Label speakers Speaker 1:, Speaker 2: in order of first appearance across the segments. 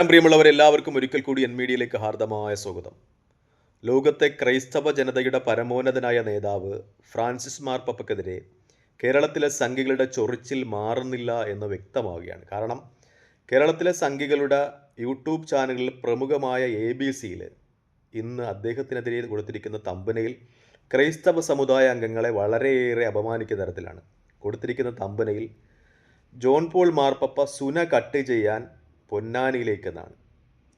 Speaker 1: പ്രിയമുള്ളവരെല്ലാവർക്കും ഒരിക്കൽ കൂടി എൻ മീഡിയയിലേക്ക് ഹാർദമായ സ്വാഗതം. ലോകത്തെ ക്രൈസ്തവ ജനതയുടെ പരമോന്നതനായ നേതാവ് ഫ്രാൻസിസ് മാർപ്പപ്പക്കെതിരെ കേരളത്തിലെ സംഘികളുടെ ചൊറിച്ചിൽ മാറുന്നില്ല എന്ന് വ്യക്തമാവുകയാണ്. കാരണം കേരളത്തിലെ സംഘികളുടെ യൂട്യൂബ് ചാനലിൽ പ്രമുഖമായ എ ബി സിയിൽ ഇന്ന് അദ്ദേഹത്തിനെതിരെ കൊടുത്തിരിക്കുന്ന തമ്പനയിൽ ക്രൈസ്തവ സമുദായ അംഗങ്ങളെ വളരെയേറെ അപമാനിക്കുന്ന തരത്തിലാണ് കൊടുത്തിരിക്കുന്ന തമ്പനയിൽ ജോൺ പോൾ മാർപ്പപ്പ സുന കട്ട് ചെയ്യാൻ പൊന്നാനിയിലേക്കെന്നാണ്.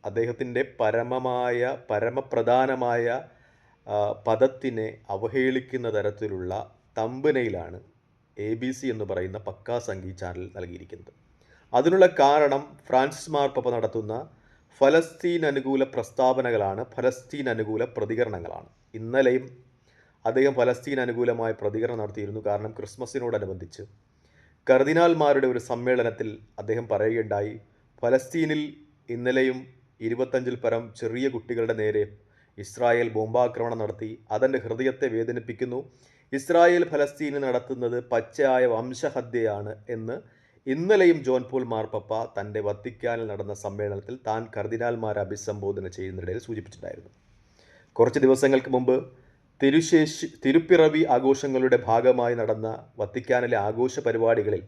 Speaker 1: അദ്ദേഹത്തിന്റെ പരമമായ പരമപ്രധാനമായ പദത്തിനെ അവഹേളിക്കുന്ന തരത്തിലുള്ള തമ്പനയിലാണ് എ ബി സി എന്ന് പറയുന്ന പക്കാ സംഗീ ചാനൽ നൽകിയിരിക്കുന്നത്. അതിനുള്ള കാരണം ഫ്രാൻസിസ് മാർപ്പപ്പ നടത്തുന്ന ഫലസ്തീൻ അനുകൂല പ്രസ്താവനകളാണ് ഫലസ്തീൻ അനുകൂല പ്രതികരണങ്ങളാണ്. ഇന്നലെയും അദ്ദേഹം ഫലസ്തീൻ അനുകൂലമായ പ്രതികരണം നടത്തിയിരുന്നു. കാരണം ക്രിസ്മസിനോടനുബന്ധിച്ച് കർദിനാൽമാരുടെ ഒരു സമ്മേളനത്തിൽ അദ്ദേഹം പറയുകയുണ്ടായി ഫലസ്തീനിൽ ഇന്നലെയും ഇരുപത്തഞ്ചിൽ പരം ചെറിയ കുട്ടികളുടെ നേരെ ഇസ്രായേൽ ബോംബാക്രമണം നടത്തി. അതെന്റെ ഹൃദയത്തെ വേദനിപ്പിക്കുന്നു. ഇസ്രായേൽ ഫലസ്തീന് നടത്തുന്നത് പച്ചയായ വംശഹത്യയാണ് എന്ന് ഇന്നലെയും ജോൺ പോൾ മാർപ്പപ്പ തന്റെ വത്തിക്കാനിൽ നടന്ന സമ്മേളനത്തിൽ താൻ കർദിനാൽമാരെ അഭിസംബോധന ചെയ്യുന്നതിനിടയിൽ സൂചിപ്പിച്ചിട്ടുണ്ടായിരുന്നു. കുറച്ച് ദിവസങ്ങൾക്ക് മുമ്പ് തിരുശേഷി തിരുപ്പിറവി ആഘോഷങ്ങളുടെ ഭാഗമായി നടന്ന വത്തിക്കാനിലെ ആഘോഷ പരിപാടികളിൽ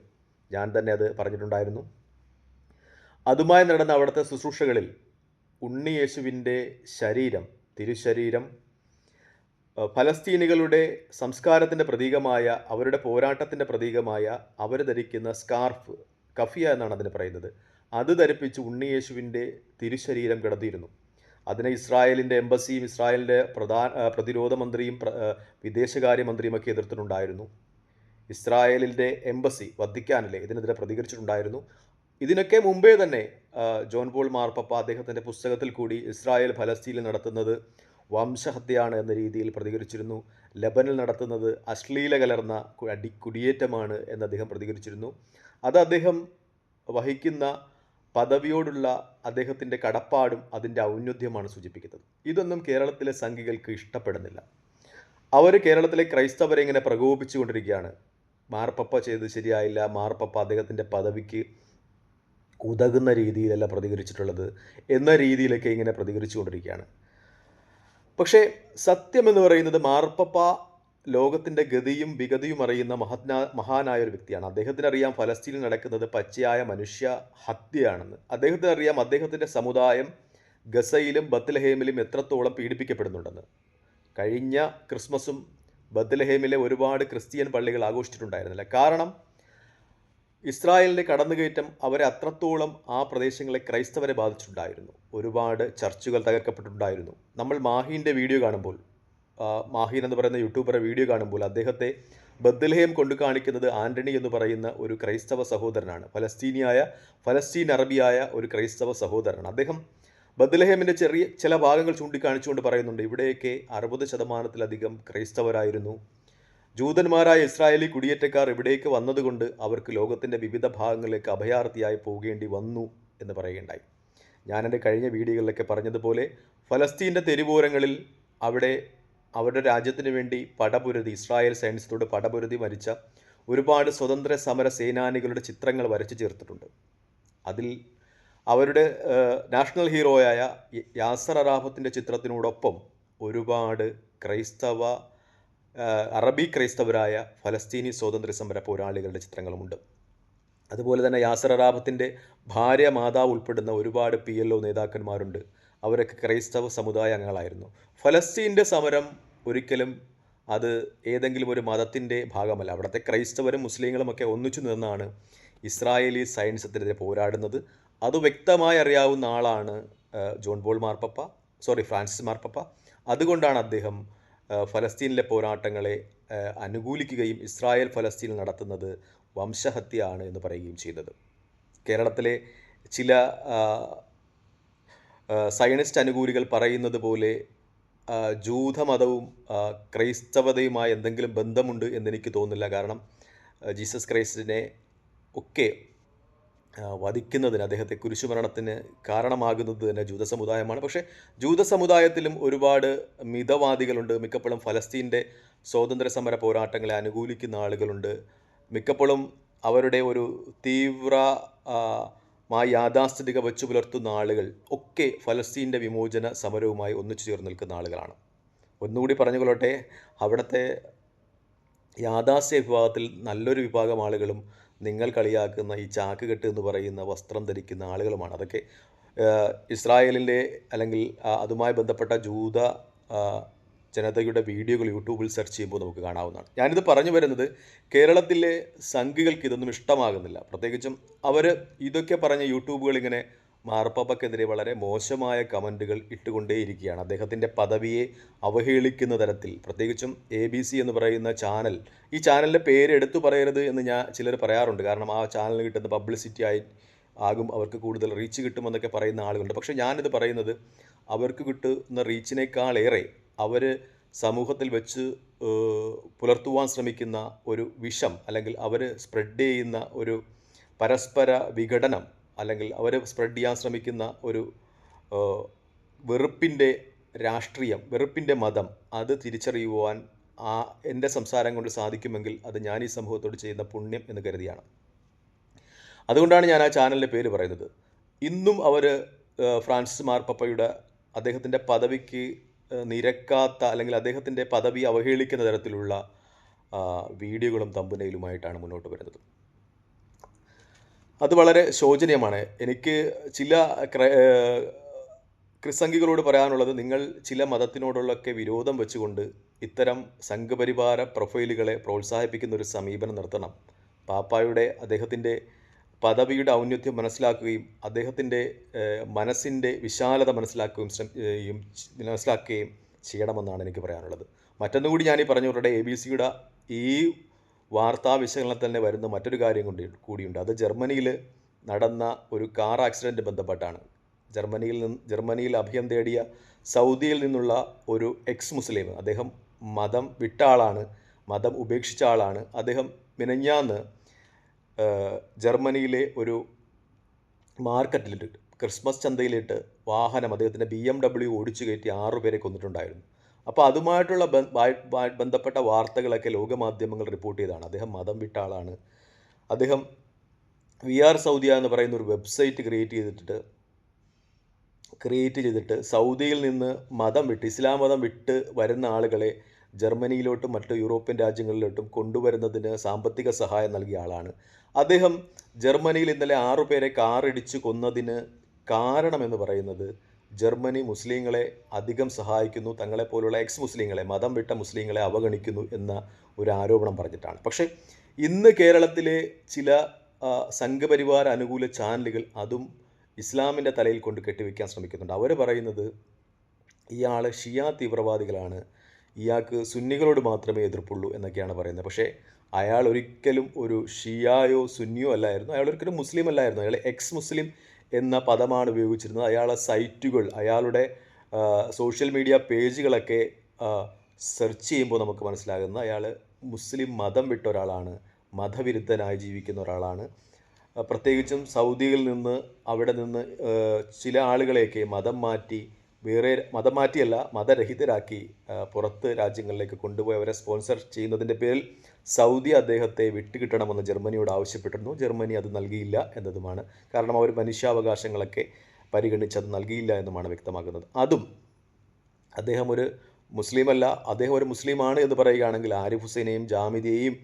Speaker 1: ഞാൻ തന്നെ അത് പറഞ്ഞിട്ടുണ്ടായിരുന്നു. അതുമായി നടന്ന അവിടുത്തെ ശുശ്രൂഷകളിൽ ഉണ്ണിയേശുവിന്റെ ശരീരം തിരുശരീരം ഫലസ്തീനികളുടെ സംസ്കാരത്തിന്റെ പ്രതീകമായ അവരുടെ പോരാട്ടത്തിന്റെ പ്രതീകമായ അവർ ധരിക്കുന്ന സ്കാർഫ് കഫിയ എന്നാണ് അതിന് പറയുന്നത്. അത് ധരിപ്പിച്ച് ഉണ്ണിയേശുവിന്റെ തിരുശരീരം കിടത്തിയിരുന്നു. അതിനെ ഇസ്രായേലിന്റെ എംബസിയും ഇസ്രായേലിന്റെ പ്രധാന പ്രതിരോധ മന്ത്രിയും വിദേശകാര്യമന്ത്രിയും ഒക്കെ എതിർത്തിട്ടുണ്ടായിരുന്നു. ഇസ്രായേലിന്റെ എംബസി വത്തിക്കാനിലെ ഇതിനെതിരെ പ്രതികരിച്ചിട്ടുണ്ടായിരുന്നു. ഇതിനൊക്കെ മുമ്പേ തന്നെ ജോൺ പോൾ മാർപ്പപ്പ അദ്ദേഹത്തിന്റെ പുസ്തകത്തിൽ കൂടി ഇസ്രായേൽ ഫലസ്തീനിൽ നടത്തുന്നത് വംശഹത്യയാണ് എന്ന രീതിയിൽ പ്രതികരിച്ചിരുന്നു. ലബനിൽ നടത്തുന്നത് അശ്ലീല കലർന്ന അടി കുടിയേറ്റമാണ് എന്ന് അദ്ദേഹം പ്രതികരിച്ചിരുന്നു. അത് അദ്ദേഹം വഹിക്കുന്ന പദവിയോടുള്ള അദ്ദേഹത്തിന്റെ കടപ്പാടും അതിന്റെ ഔന്നത്യമാണ് സൂചിപ്പിക്കുന്നത്. ഇതൊന്നും കേരളത്തിലെ സംഘികൾക്ക് ഇഷ്ടപ്പെടുന്നില്ല. അവർ കേരളത്തിലെ ക്രൈസ്തവരെ ഇങ്ങനെ പ്രകോപിച്ചുകൊണ്ടിരിക്കുകയാണ് മാർപ്പപ്പ ചെയ്ത് ശരിയായില്ല. മാർപ്പപ്പ അദ്ദേഹത്തിന്റെ പദവിക്ക് ഉതകുന്ന രീതിയിലല്ല പ്രതികരിച്ചിട്ടുള്ളത് എന്ന രീതിയിലൊക്കെ ഇങ്ങനെ പ്രതികരിച്ചുകൊണ്ടിരിക്കുകയാണ്. പക്ഷേ സത്യം എന്ന് പറയുന്നത് മാർപ്പപ്പ ലോകത്തിന്റെ ഗതിയും വിഗതിയും അറിയുന്ന മഹത്നാ മഹാനായ ഒരു വ്യക്തിയാണ്. അദ്ദേഹത്തിന് അറിയാം ഫലസ്തീനിൽ നടക്കുന്നത് പച്ചയായ മനുഷ്യ ഹത്യയാണെന്ന്. അദ്ദേഹത്തിന് അറിയാം അദ്ദേഹത്തിന്റെ സമുദായം ഗസയിലും ബത്ലഹേമിലും എത്രത്തോളം പീഡിപ്പിക്കപ്പെടുന്നുണ്ടെന്ന്. കഴിഞ്ഞ ക്രിസ്മസും ബത്ലഹേമിലെ ഒരുപാട് ക്രിസ്ത്യൻ പള്ളികൾ ആഘോഷിച്ചിട്ടുണ്ടായിരുന്നില്ല. കാരണം ഇസ്രായേലിന്റെ കടന്നുകയറ്റം അവരെ അത്രത്തോളം ആ പ്രദേശങ്ങളെ ക്രൈസ്തവരെ ബാധിച്ചിട്ടുണ്ടായിരുന്നു. ഒരുപാട് ചർച്ചുകൾ തകർക്കപ്പെട്ടിട്ടുണ്ടായിരുന്നു. നമ്മൾ മാഹീന്റെ വീഡിയോ കാണുമ്പോൾ മാഹീൻ എന്ന് പറയുന്ന യൂട്യൂബറെ വീഡിയോ കാണുമ്പോൾ അദ്ദേഹത്തെ ബദ്ദലഹയം കൊണ്ടു കാണിക്കുന്നത് ആന്റണി എന്ന് പറയുന്ന ഒരു ക്രൈസ്തവ സഹോദരനാണ്. ഫലസ്തീനിയായ ഫലസ്തീൻ അറബിയായ ഒരു ക്രൈസ്തവ സഹോദരനാണ്. അദ്ദേഹം ബദ്ലഹേമിന്റെ ചെറിയ ചില ഭാഗങ്ങൾ ചൂണ്ടിക്കാണിച്ചുകൊണ്ട് പറയുന്നുണ്ട് ഇവിടെയൊക്കെ അറുപത് ശതമാനത്തിലധികം ക്രൈസ്തവരായിരുന്നു. ജൂതന്മാരായ ഇസ്രായേലി കുടിയേറ്റക്കാർ ഇവിടേക്ക് വന്നതുകൊണ്ട് അവർക്ക് ലോകത്തിന്റെ വിവിധ ഭാഗങ്ങളിലേക്ക് അഭയാർത്ഥിയായി പോകേണ്ടി വന്നു എന്ന് പറയുകയുണ്ടായി. ഞാൻ എന്റെ കഴിഞ്ഞ വീഡിയോകളിലൊക്കെ പറഞ്ഞതുപോലെ ഫലസ്തീന്റെ തെരുവോരങ്ങളിൽ അവിടെ അവരുടെ രാജ്യത്തിന് വേണ്ടി പടപുരുതി ഇസ്രായേൽ സൈന്യത്തോട് പടപുരുതി മരിച്ച ഒരുപാട് സ്വതന്ത്ര സമര സേനാനികളുടെ ചിത്രങ്ങൾ വരച്ചു ചേർത്തിട്ടുണ്ട്. അതിൽ അവരുടെ നാഷണൽ ഹീറോയായ യാസർ അറാഫത്തിന്റെ ചിത്രത്തിനോടൊപ്പം ഒരുപാട് ക്രൈസ്തവ അറബി ക്രൈസ്തവരായ ഫലസ്തീനി സ്വാതന്ത്ര്യ സമര പോരാളികളുടെ ചിത്രങ്ങളുമുണ്ട്. അതുപോലെ തന്നെ യാസർ അറാബത്തിന്റെ ഭാര്യ മാതാവ് ഉൾപ്പെടുന്ന ഒരുപാട് പി എൽ ഒ നേതാക്കന്മാരുണ്ട്. അവരൊക്കെ ക്രൈസ്തവ സമുദായ അംഗങ്ങളായിരുന്നു. ഫലസ്തീന്റെ സമരം ഒരിക്കലും അത് ഏതെങ്കിലും ഒരു മതത്തിന്റെ ഭാഗമല്ല. അവിടുത്തെ ക്രൈസ്തവരും മുസ്ലിങ്ങളുമൊക്കെ ഒന്നിച്ചു നിന്നാണ് ഇസ്രായേലി സയൻസത്തിനെതിരെ പോരാടുന്നത്. അത് വ്യക്തമായി അറിയാവുന്ന ആളാണ് ജോൺ ബോൾ മാർപ്പപ്പ സോറി ഫ്രാൻസിസ് മാർപ്പപ്പ. അതുകൊണ്ടാണ് അദ്ദേഹം ഫലസ്തീനിലെ പോരാട്ടങ്ങളെ അനുകൂലിക്കുകയും ഇസ്രായേൽ ഫലസ്തീനിൽ നടത്തുന്നത് വംശഹത്യയാണ് എന്ന് പറയുകയും ചെയ്തത്. കേരളത്തിലെ ചില സയനിസ്റ്റ് അനുകൂലികൾ പറയുന്നത് പോലെ ജൂതമതവും ക്രൈസ്തവതയുമായി എന്തെങ്കിലും ബന്ധമുണ്ട് എന്നെനിക്ക് തോന്നുന്നില്ല. കാരണം ജീസസ് ക്രൈസ്റ്റിനെ ഒക്കെ വധിക്കുന്നതിന് അദ്ദേഹത്തെ കുരിശുമരണത്തിന് കാരണമാകുന്നത് തന്നെ ജൂത സമുദായമാണ്. പക്ഷേ ജൂത സമുദായത്തിലും ഒരുപാട് മിതവാദികളുണ്ട്. മിക്കപ്പോഴും ഫലസ്തീന്റെ സ്വാതന്ത്ര്യ സമര പോരാട്ടങ്ങളെ അനുകൂലിക്കുന്ന ആളുകളുണ്ട്. മിക്കപ്പോഴും അവരുടെ ഒരു തീവ്ര ആ യാഥാസ്ഥിതിക വെച്ചു പുലർത്തുന്ന ആളുകൾ ഒക്കെ ഫലസ്തീന്റെ വിമോചന സമരവുമായി ഒന്നിച്ചു ചേർന്ന് നിൽക്കുന്ന ആളുകളാണ്. ഒന്നുകൂടി പറഞ്ഞുകൊള്ളട്ടെ അവിടുത്തെ യാഥാസ്ഥ്യ വിഭാഗത്തിൽ നല്ലൊരു വിഭാഗം ആളുകളും നിങ്ങൾ കളിയാക്കുന്ന ഈ ചാക്ക് കെട്ട് എന്ന് പറയുന്ന വസ്ത്രം ധരിക്കുന്ന ആളുകളുമാണ്. അതൊക്കെ ഇസ്രായേലിന്റെ അല്ലെങ്കിൽ അതുമായി ബന്ധപ്പെട്ട ജൂത ജനതയുടെ വീഡിയോകൾ യൂട്യൂബിൽ സെർച്ച് ചെയ്യുമ്പോൾ നമുക്ക് കാണാവുന്നതാണ്. ഞാനിത് പറഞ്ഞു വരുന്നത് കേരളത്തിലെ സംഘികൾക്ക് ഇതൊന്നും ഇഷ്ടമാകുന്നില്ല. പ്രത്യേകിച്ചും അവർ ഇതൊക്കെ പറഞ്ഞ യൂട്യൂബുകൾ ഇങ്ങനെ മാർപ്പാപ്പക്കെതിരെ വളരെ മോശമായ കമന്റുകൾ ഇട്ടുകൊണ്ടേയിരിക്കുകയാണ്. അദ്ദേഹത്തിന്റെ പദവിയെ അവഹേളിക്കുന്ന തരത്തിൽ. പ്രത്യേകിച്ചും എ ബി സി എന്ന് പറയുന്ന ചാനൽ. ഈ ചാനലിന്റെ പേര് എടുത്തു പറയരുത് എന്ന് ഞാൻ ചിലർ പറയാറുണ്ട്. കാരണം ആ ചാനലിന് കിട്ടുന്ന പബ്ലിസിറ്റി ആയി ആകും അവർക്ക് കൂടുതൽ റീച്ച് കിട്ടുമെന്നൊക്കെ പറയുന്ന ആളുകളുണ്ട്. പക്ഷേ ഞാനിത് പറയുന്നത് അവർക്ക് കിട്ടുന്ന റീച്ചിനേക്കാളേറെ അവർ സമൂഹത്തിൽ വെച്ച് പുലർത്തുവാൻ ശ്രമിക്കുന്ന ഒരു വിഷം അല്ലെങ്കിൽ അവർ സ്പ്രെഡ് ചെയ്യുന്ന ഒരു പരസ്പര വിഘടനം അല്ലെങ്കിൽ അവരെ സ്പ്രെഡ് ചെയ്യാൻ ശ്രമിക്കുന്ന ഒരു വെറുപ്പിന്റെ രാഷ്ട്രീയം വെറുപ്പിന്റെ മതം അത് തിരിച്ചറിയുവാൻ ആ എന്റെ സംസാരം കൊണ്ട് സാധിക്കുമെങ്കിൽ അത് ഞാൻ ഈ സമൂഹത്തോട് ചെയ്യുന്ന പുണ്യം എന്ന് കരുതിയാണ്. അതുകൊണ്ടാണ് ഞാൻ ആ ചാനലിന്റെ പേര് പറയുന്നത്. ഇന്നും അവർ ഫ്രാൻസിസ് മാർ പപ്പയുടെ അദ്ദേഹത്തിന്റെ പദവിക്ക് നിരക്കാത്ത അല്ലെങ്കിൽ അദ്ദേഹത്തിന്റെ പദവി അവഹേളിക്കുന്ന തരത്തിലുള്ള വീഡിയോകളും തമ്പുനയിലുമായിട്ടാണ് മുന്നോട്ട് വരുന്നത്. അത് വളരെ ശോചനീയമാണ്. എനിക്ക് ചില ക്ര- ക്രിസംഗികളോട് പറയാനുള്ളത് നിങ്ങൾ ചില മതത്തിനോടുള്ളൊക്കെ വിരോധം വെച്ചുകൊണ്ട് ഇത്തരം സംഘപരിവാര പ്രൊഫൈലുകളെ പ്രോത്സാഹിപ്പിക്കുന്ന ഒരു സമീപനം നിർത്തണം. പാപ്പായുടെ അദ്ദേഹത്തിന്റെ പദവിയുടെ ഔന്നത്യം മനസ്സിലാക്കുകയും അദ്ദേഹത്തിന്റെ മനസ്സിന്റെ വിശാലത മനസ്സിലാക്കുകയും ശ്രമ- ഏഹ്, മനസ്സിലാക്കുകയും ചെയ്യണമെന്നാണ് എനിക്ക് പറയാനുള്ളത്. മറ്റൊന്നുകൂടി ഞാൻ ഈ പറഞ്ഞവരുടെ എ ബി സിയുടെ ഈ വാർത്താ വിശകലനത്തിൽ തന്നെ വരുന്ന മറ്റൊരു കാര്യം കൊണ്ട് കൂടിയുണ്ട്. അത് ജർമ്മനിയിൽ നടന്ന ഒരു കാർ ആക്സിഡന്റ് ബന്ധപ്പെട്ടാണ്. ജർമ്മനിയിൽ നിന്ന് ജർമ്മനിയിൽ അഭയം തേടിയ സൗദിയിൽ നിന്നുള്ള ഒരു എക്സ് മുസ്ലിം അദ്ദേഹം മതം വിട്ട ആളാണ് മതം ഉപേക്ഷിച്ച ആളാണ്. അദ്ദേഹം മിനഞ്ഞാന്ന് ജർമ്മനിയിലെ ഒരു മാർക്കറ്റിലിട്ട് ക്രിസ്മസ് ചന്തയിലിട്ട് വാഹനം അദ്ദേഹത്തിന്റെ ബി എം ഡബ്ല്യു ഓടിച്ചു കയറ്റി ആറുപേരെ കൊന്നിട്ടുണ്ടായിരുന്നു. അപ്പോൾ അതുമായിട്ടുള്ള ബന്ധപ്പെട്ട വാർത്തകളൊക്കെ ലോകമാധ്യമങ്ങൾ റിപ്പോർട്ട് ചെയ്തതാണ് അദ്ദേഹം മതം വിട്ട ആളാണ്. അദ്ദേഹം വി ആർ സൗദിയ എന്ന് പറയുന്ന ഒരു വെബ്സൈറ്റ് ക്രിയേറ്റ് ചെയ്തിട്ട് ക്രിയേറ്റ് ചെയ്തിട്ട് സൗദിയിൽ നിന്ന് മതം വിട്ട് ഇസ്ലാം മതം വിട്ട് വരുന്ന ആളുകളെ ജർമ്മനിയിലോട്ടും മറ്റു യൂറോപ്യൻ രാജ്യങ്ങളിലോട്ടും കൊണ്ടുവരുന്നതിന് സാമ്പത്തിക സഹായം നൽകിയ ആളാണ്. അദ്ദേഹം ജർമ്മനിയിൽ ഇന്നലെ ആറു പേരെ കാറിടിച്ച് കൊന്നതിന് കാരണമെന്ന് പറയുന്നത് ജർമ്മനി മുസ്ലിങ്ങളെ അധികം സഹായിക്കുന്നു തങ്ങളെപ്പോലുള്ള എക്സ് മുസ്ലിങ്ങളെ മതം വിട്ട മുസ്ലിങ്ങളെ അവഗണിക്കുന്നു എന്ന ഒരു ആരോപണം പറഞ്ഞിട്ടാണ്. പക്ഷേ ഇന്ന് കേരളത്തിലെ ചില സംഘപരിവാര അനുകൂല ചാനലുകൾ അതും ഇസ്ലാമിന്റെ തലയിൽ കൊണ്ട് കെട്ടിവെക്കാൻ ശ്രമിക്കുന്നുണ്ട്. അവർ പറയുന്നത് ഇയാൾ ഷിയ തീവ്രവാദികളാണ് ഇയാൾക്ക് സുന്നികളോട് മാത്രമേ എതിർപ്പുള്ളൂ എന്നൊക്കെയാണ് പറയുന്നത്. പക്ഷേ അയാൾ ഒരിക്കലും ഒരു ഷിയായോ സുന്നിയോ അല്ലായിരുന്നു അയാൾ ഒരിക്കലും മുസ്ലിം അല്ലായിരുന്നു. അയാൾ എക്സ് മുസ്ലിം എന്ന പദമാണ് ഉപയോഗിച്ചിരുന്നത്. അയാളെ സൈറ്റുകൾ അയാളുടെ സോഷ്യൽ മീഡിയ പേജുകളൊക്കെ സെർച്ച് ചെയ്യുമ്പോൾ നമുക്ക് മനസ്സിലാകുന്ന അയാൾ മുസ്ലിം മതം വിട്ട ഒരാളാണ്. മതവിരുദ്ധനായി ജീവിക്കുന്ന ഒരാളാണ്. പ്രത്യേകിച്ചും സൗദിയിൽ നിന്ന് അവിടെ നിന്ന് ചില ആളുകളെയൊക്കെ മതം മാറ്റി വേറെ മതം മാറ്റിയല്ല മതരഹിതരാക്കി പുറത്ത് രാജ്യങ്ങളിലേക്ക് കൊണ്ടുപോയി അവരെ സ്പോൺസർ ചെയ്യുന്നതിന്റെ പേരിൽ സൗദി അദ്ദേഹത്തെ വിട്ടുകിട്ടണമെന്ന് ജർമ്മനിയോട് ആവശ്യപ്പെട്ടിരുന്നു. ജർമ്മനി അത് നൽകിയില്ല എന്നതുമാണ്. കാരണം അവർ മനുഷ്യാവകാശങ്ങളൊക്കെ പരിഗണിച്ച് അത് നൽകിയില്ല എന്നുമാണ് വ്യക്തമാക്കുന്നത് അതും അദ്ദേഹം ഒരു മുസ്ലിമല്ല അദ്ദേഹം ഒരു മുസ്ലിമാണ് എന്ന് പറയുകയാണെങ്കിൽ ആരിഫ് ഹുസൈനെയും ജാമിദിയെയും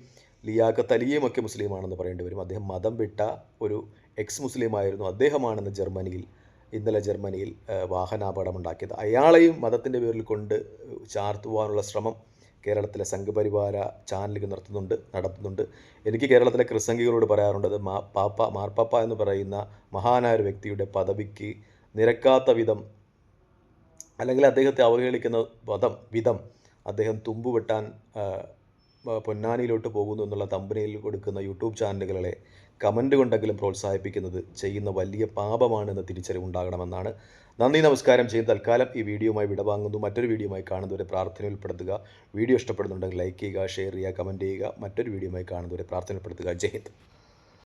Speaker 1: ലിയാഖത്ത് അലിയെയും ഒക്കെ മുസ്ലിമാണെന്ന് പറയേണ്ടി വരും. അദ്ദേഹം മതം വിട്ട ഒരു എക്സ് മുസ്ലിമായിരുന്നു അദ്ദേഹമാണെന്ന് ജർമ്മനിയിൽ ഇന്നലെ ജർമ്മനിയിൽ വാഹനാപകടമുണ്ടാക്കിയത്. അയാളെയും മതത്തിന്റെ പേരിൽ കൊണ്ട് ചാർത്തുവാനുള്ള ശ്രമം കേരളത്തിലെ സംഘപരിവാര ചാനലുകൾ നടത്തുന്നുണ്ട് നടത്തുന്നുണ്ട്. എനിക്ക് കേരളത്തിലെ ക്രിസംഗികളോട് പറയാറുണ്ട് അത് മാ പാപ്പ മാർപ്പാപ്പ എന്ന് പറയുന്ന മഹാനായ ഒരു വ്യക്തിയുടെ പദവിക്ക് നിരക്കാത്ത വിധം അല്ലെങ്കിൽ അദ്ദേഹത്തെ അവഹേളിക്കുന്ന പദം വിധം അദ്ദേഹം തുമ്പ് വെട്ടാൻ ആ, ആ, പൊന്നാനിയിലോട്ട് പോകുന്നു എന്നുള്ള തമ്പനയിൽ കൊടുക്കുന്ന യൂട്യൂബ് ചാനലുകളെ കമന്റ് കൊണ്ടെങ്കിലും പ്രോത്സാഹിപ്പിക്കുന്നത് ചെയ്യുന്ന വലിയ പാപമാണെന്ന് തിരിച്ചറിവുണ്ടാകണമെന്നാണ് നന്ദി നമസ്കാരം. ചെയ്യും തൽക്കാലം ഈ വീഡിയോയുമായി വിടവാങ്ങുന്നു മറ്റൊരു വീഡിയോയുമായി കാണുന്നവരെ പ്രാർത്ഥന ഉൾപ്പെടുത്തുക വീഡിയോ ഇഷ്ടപ്പെടുന്നുണ്ടെങ്കിൽ ലൈക്ക് ചെയ്യുക ഷെയർ ചെയ്യുക കമന്റ് ചെയ്യുക. മറ്റൊരു വീഡിയോയുമായി കാണുന്നവരെ പ്രാർത്ഥനപ്പെടുത്തുക ജയ് ഹിന്ദ്.